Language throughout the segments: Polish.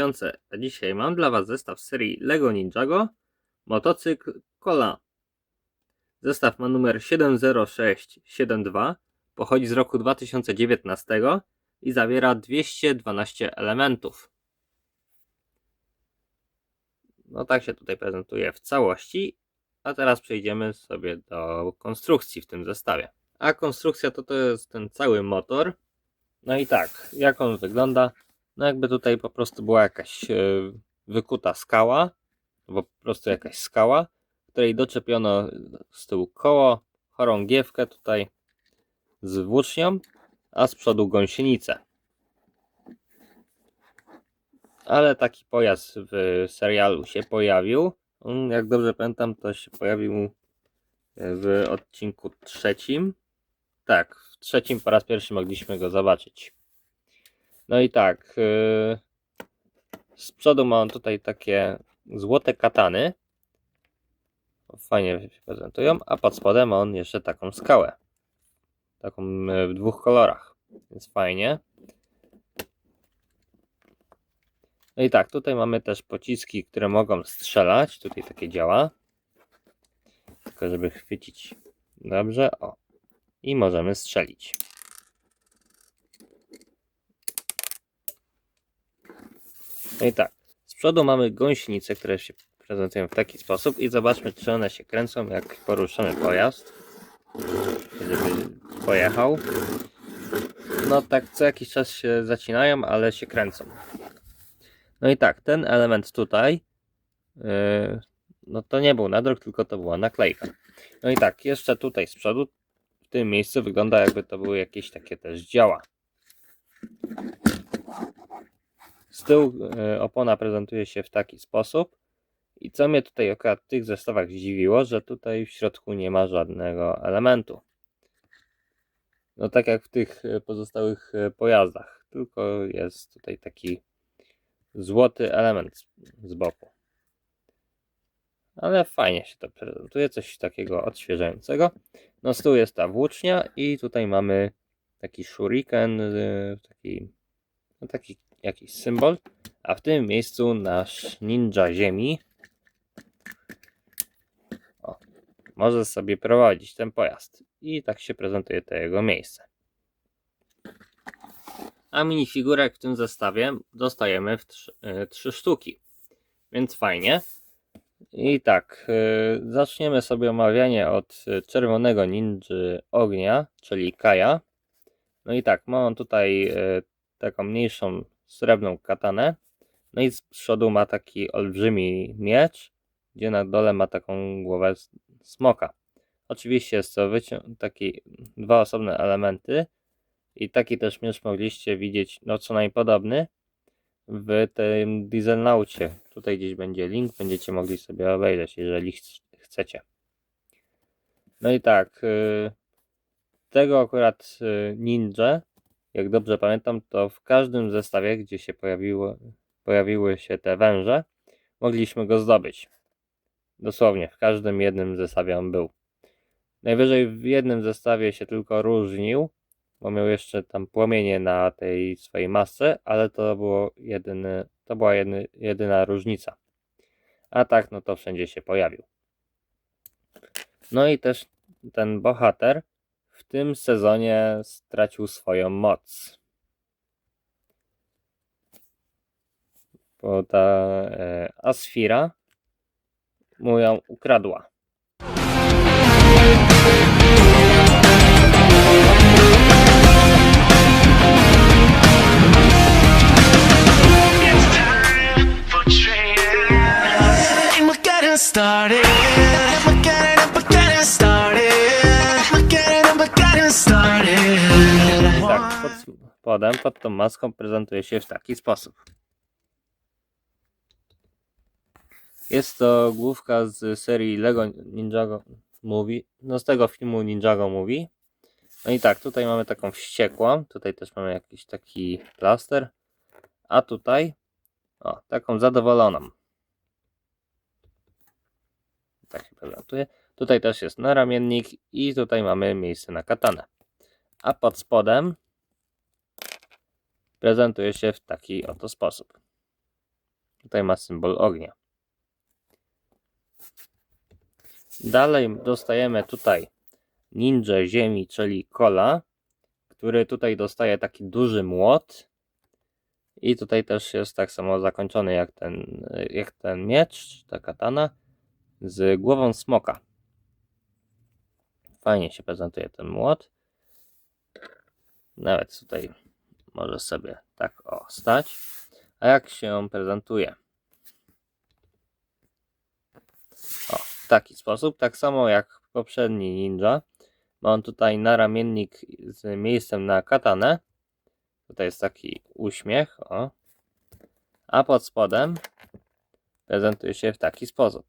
2000, a dzisiaj mam dla Was zestaw serii LEGO Ninjago Motocykl Cola. Zestaw ma numer 70672, pochodzi z roku 2019 i zawiera 212 elementów. No tak się tutaj prezentuje w całości, a teraz przejdziemy sobie do konstrukcji w tym zestawie. A konstrukcja to to jest ten cały motor. No i tak, jak on wygląda? No jakby tutaj po prostu była jakaś e, wykuta skała, po prostu jakaś skała, której doczepiono z tyłu koło, chorągiewkę tutaj z włócznią, a z przodu gąsienicę. Ale taki pojazd w serialu się pojawił. On, jak dobrze pamiętam, to się pojawił w odcinku trzecim. Tak, w trzecim po raz pierwszy mogliśmy go zobaczyć. No i tak, yy, z przodu ma on tutaj takie złote katany. Fajnie się prezentują, a pod spodem ma on jeszcze taką skałę. Taką yy, w dwóch kolorach, więc fajnie. No i tak, tutaj mamy też pociski, które mogą strzelać. Tutaj takie działa. Tylko żeby chwycić dobrze. O. I możemy strzelić. No i tak, z przodu mamy gąsienice, które się prezentują w taki sposób i zobaczmy, czy one się kręcą, jak poruszamy pojazd, żeby pojechał. No tak, co jakiś czas się zacinają, ale się kręcą. No i tak, ten element tutaj, yy, no to nie był nadruk, tylko to była naklejka. No i tak, jeszcze tutaj z przodu, w tym miejscu wygląda jakby to były jakieś takie też działa. Z tyłu e, opona prezentuje się w taki sposób. I co mnie tutaj akurat w tych zestawach zdziwiło, że tutaj w środku nie ma żadnego elementu. No tak jak w tych e, pozostałych e, pojazdach, tylko jest tutaj taki złoty element z boku. Ale fajnie się to prezentuje, coś takiego odświeżającego. No z tyłu jest ta włócznia i tutaj mamy taki shuriken, taki, no taki jakiś symbol, a w tym miejscu nasz ninja ziemi o, może sobie prowadzić ten pojazd. I tak się prezentuje to jego miejsce. A minifigurek w tym zestawie dostajemy w trzy, y, trzy sztuki. Więc fajnie. I tak, y, zaczniemy sobie omawianie od czerwonego ninja ognia, czyli Kaja. No i tak, mam tutaj y, taką mniejszą srebrną katanę. No i z przodu ma taki olbrzymi miecz, gdzie na dole ma taką głowę smoka. Oczywiście jest to takie dwa osobne elementy i taki też miecz mogliście widzieć, no co najpodobny w tym Dieselnaucie. Tutaj gdzieś będzie link, będziecie mogli sobie obejrzeć, jeżeli ch chcecie. No i tak, y, tego akurat y, ninja jak dobrze pamiętam, to w każdym zestawie, gdzie się pojawiło, pojawiły się te węże, mogliśmy go zdobyć. Dosłownie, w każdym jednym zestawie on był. Najwyżej w jednym zestawie się tylko różnił, bo miał jeszcze tam płomienie na tej swojej masce, ale to było jedyny, to była jedyna różnica. A tak, no to wszędzie się pojawił. No i też ten bohater w tym sezonie stracił swoją moc. Bo ta e, Asfira mu ją ukradła. Tak, pod spodem, pod tą maską prezentuje się w taki sposób. Jest to główka z serii Lego Ninjago Movie, no z tego filmu Ninjago Movie. No i tak, tutaj mamy taką wściekłą, tutaj też mamy jakiś taki plaster, a tutaj, o, taką zadowoloną. Tak się prezentuje. Tutaj też jest naramiennik i tutaj mamy miejsce na katanę. A pod spodem prezentuje się w taki oto sposób. Tutaj ma symbol ognia. Dalej dostajemy tutaj ninja ziemi, czyli kola, który tutaj dostaje taki duży młot. I tutaj też jest tak samo zakończony jak ten, jak ten miecz, ta katana, z głową smoka. Fajnie się prezentuje ten młot. Nawet tutaj może sobie tak o stać. A jak się on prezentuje? O, w taki sposób, tak samo jak poprzedni ninja. Ma on tutaj naramiennik z miejscem na katanę. Tutaj jest taki uśmiech, o. A pod spodem prezentuje się w taki sposób.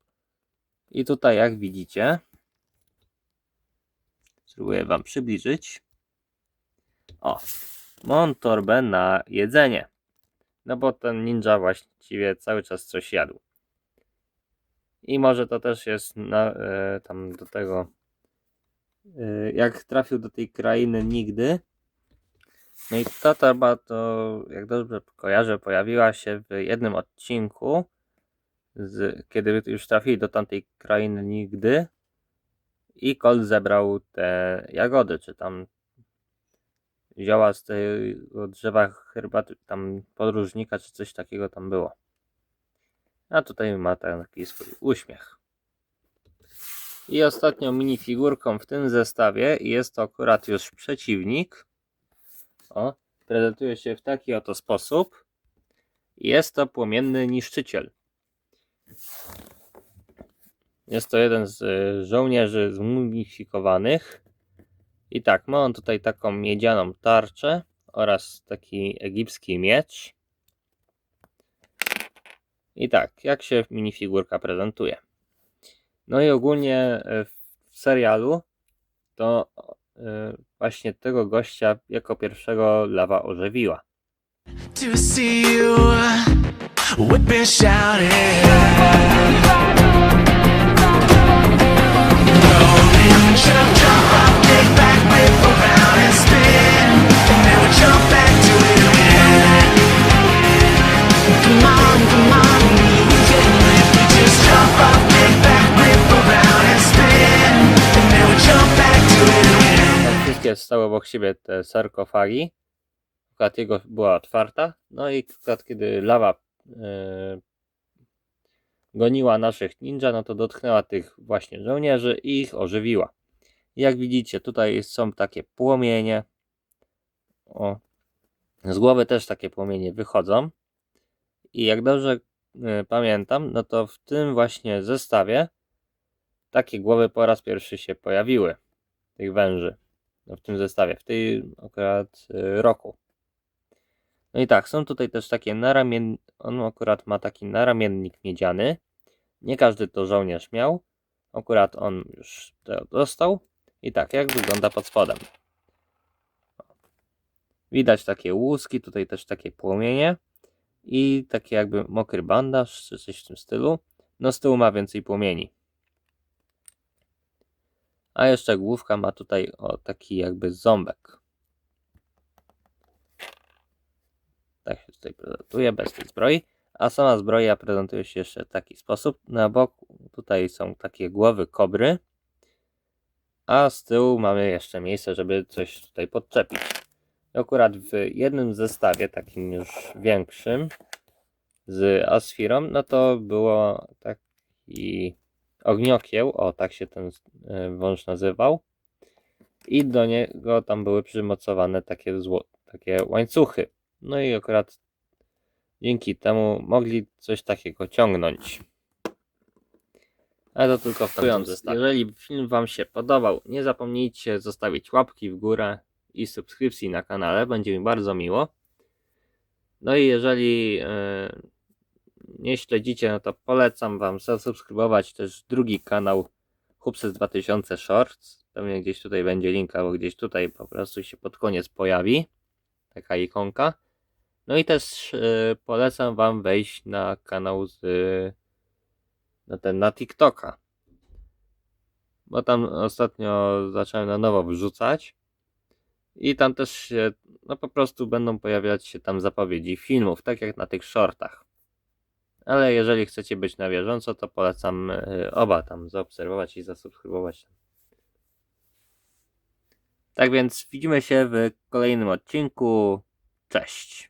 I tutaj jak widzicie, spróbuję wam przybliżyć. O, mam torbę na jedzenie. No bo ten ninja właściwie cały czas coś jadł. I może to też jest na, e, tam do tego. E, jak trafił do tej krainy nigdy. No i ta torba to, jak dobrze kojarzę, pojawiła się w jednym odcinku. Z, kiedy już trafili do tamtej krainy nigdy. I Colt zebrał te jagody, czy tam zioła z tego drzewa herbaty, tam podróżnika, czy coś takiego tam było. A tutaj ma taki swój uśmiech. I ostatnią minifigurką w tym zestawie jest to akurat już przeciwnik. O, prezentuje się w taki oto sposób. Jest to płomienny niszczyciel. Jest to jeden z y, żołnierzy zmumifikowanych. I tak, ma on tutaj taką miedzianą tarczę oraz taki egipski miecz. I tak, jak się minifigurka prezentuje. No i ogólnie e, w serialu to e, właśnie tego gościa jako pierwszego lawa ożywiła. to see you wszystkie stały obok siebie te sarkofagi. Akurat jego była otwarta. No i akurat kiedy lawa e, goniła naszych ninja, no to dotknęła tych właśnie żołnierzy i ich ożywiła. Jak widzicie, tutaj są takie płomienie. O, z głowy też takie płomienie wychodzą. I jak dobrze e, pamiętam, no to w tym właśnie zestawie takie głowy po raz pierwszy się pojawiły. Tych węży. W tym zestawie, w tej akurat y, roku. No i tak, są tutaj też takie naramien... On akurat ma taki naramiennik miedziany. Nie każdy to żołnierz miał. Akurat on już to dostał. I tak, jak wygląda pod spodem. Widać takie łuski, tutaj też takie płomienie. I taki jakby mokry bandaż, czy coś w tym stylu. No z tyłu ma więcej płomieni. A jeszcze główka ma tutaj o taki jakby ząbek. Tak się tutaj prezentuje, bez tej zbroi. A sama zbroja prezentuje się jeszcze w taki sposób. Na boku tutaj są takie głowy kobry. A z tyłu mamy jeszcze miejsce, żeby coś tutaj podczepić. I Akurat w jednym zestawie, takim już większym, z Asfirą, no to było taki ogniokieł, o tak się ten e, wąż nazywał. I do niego tam były przymocowane takie, zło, takie łańcuchy. No i akurat dzięki temu mogli coś takiego ciągnąć. Ale to tylko w tamtym zestawie. Jeżeli film Wam się podobał, nie zapomnijcie zostawić łapki w górę i subskrypcji na kanale, będzie mi bardzo miło. No i jeżeli e, nie śledzicie, no to polecam Wam zasubskrybować też drugi kanał Hupsys 2000 Shorts. Pewnie gdzieś tutaj będzie link, albo gdzieś tutaj po prostu się pod koniec pojawi taka ikonka. No i też e, polecam Wam wejść na kanał z na ten na TikToka. Bo tam ostatnio zacząłem na nowo wrzucać. I tam też się, no po prostu będą pojawiać się tam zapowiedzi filmów, tak jak na tych shortach. Ale jeżeli chcecie być na bieżąco, to polecam y, oba tam zaobserwować i zasubskrybować. Tak więc widzimy się w kolejnym odcinku. Cześć.